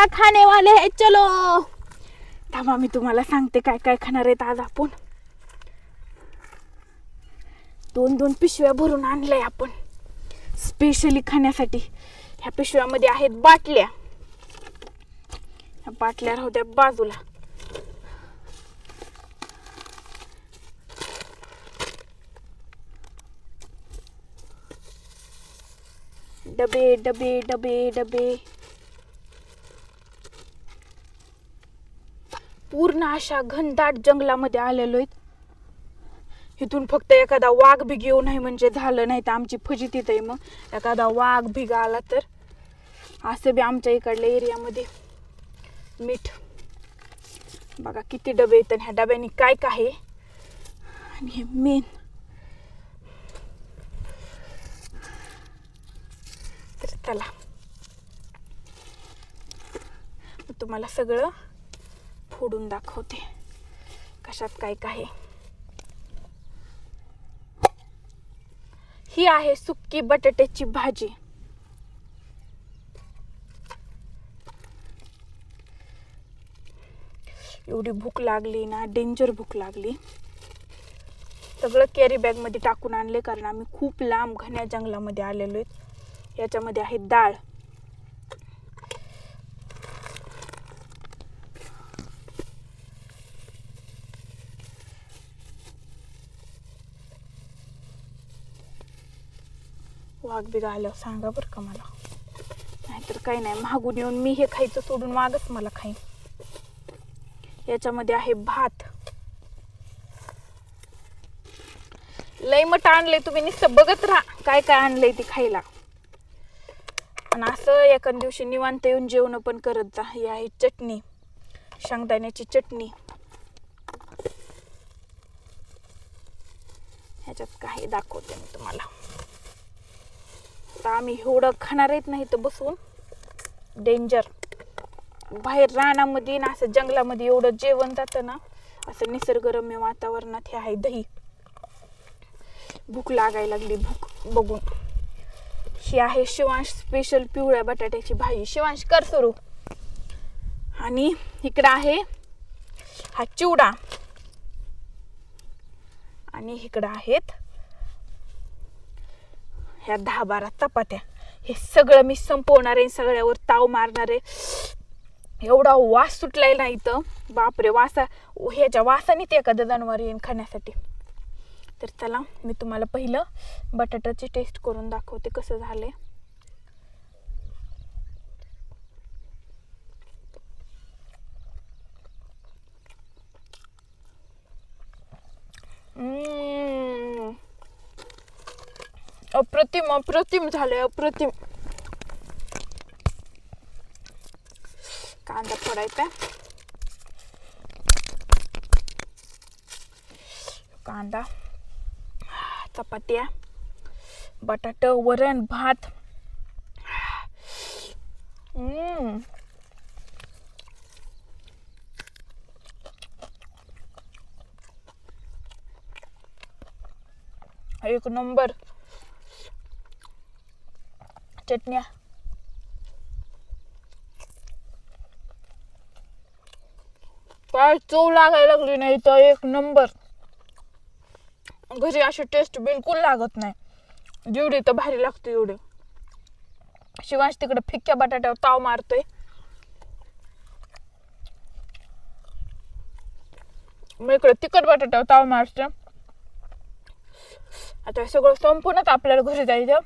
क्या खाने वाले है चलो. थांबा मी तुम्हाला सांगते काय काय खाणार आहेत आज आपण. दोन दोन पिशव्या भरून आणल्या आपण. स्पेशली खाण्यासाठी. ह्या पिशव्यामध्ये आहेत बाटल्या. ह्या बाटल्या राहू द्या बाजूला. डबे डबे डबे डबे. पूर्ण अशा घनदाट जंगलामध्ये आलेलो आहेत. इथून फक्त एखादा वाघ बिग येऊ नाही म्हणजे झालं नाही तर आमची फजित आहे मग. एखादा वाघ बिग आला तर. असं बी आमच्या इकडल्या एरियामध्ये. मीठ. बघा किती डबे येतात आणि ह्या डब्याने काय काय आहे. आणि हे मेन तर चला. तुम्हाला सगळं फोडून दाखवते. कशात काय काय ही आहे सुक्की बटाट्याची भाजी. एवढी भूक लागली ना डेंजर भूक लागली. सगळं कॅरी बॅगमध्ये टाकून आणले कारण आम्ही खूप लांब घन्या जंगलामध्ये आलेलो आहेत. याच्यामध्ये आहे डाळ. वाघ बिघ आल्यावर सांगा बरं का मला. नाहीतर काही नाही मागून येऊन मी हे खायचं सोडून वाघच मला खाईन. याच्यामध्ये आहे भात. लय मट आणलंय तुम्ही नुसतं बघत राहा काय काय आणलंय ते खायला. आणि असं एका दिवशी निवांत येऊन जेवण पण करत जा. ही आहे चटणी शेंगदाण्याची चटणी. ह्याच्यात काही दाखवते मी तुम्हाला. आता आम्ही एवढं खाणार आहेत नाही तर बसून. डेंजर बाहेर रानामध्ये ना असं जंगलामध्ये एवढं जेवण जातं ना असं निसर्गरम्य वातावरणात हे आहे दही. भूक लागायला लागली भूक बघून. ही आहे शिवांश स्पेशल पिवळ्या बटाट्याची भाजी. शिवांश कर सुरू. आणि इकडं आहे हा चिवडा. आणि इकडं आहेत ह्या दहा बारा चपात्या हे सगळं मी संपवणार आहे सगळ्यावर ताव मारणार. आहे एवढा वास सुटलाय ना इथं. बापरे वासा. ह्याच्या वासाने ते एखादं जनावर येईन खाण्यासाठी. तर चला मी तुम्हाला पहिलं बटाट्याची टेस्ट करून दाखवते कसं झालं आहे अप्रतिम अप्रतिम झालंय अप्रतिम. कांदा फोडायचा. कांदा चपात्या बटाट वरण भात. एक नंबर. चटण्या काय चव लागायला लागली नाही तर एक नंबर. घरी अशी टेस्ट बिलकुल लागत नाही. जेवढी तर भारी लागते एवढी. शिवांश तिकडे फिक्क्या बटाट्यावर ताव मारतोय. मी इकडे तिखट बटाट्यावर ताव मारते आता सगळं संपूनच आपल्याला घरी जायचं.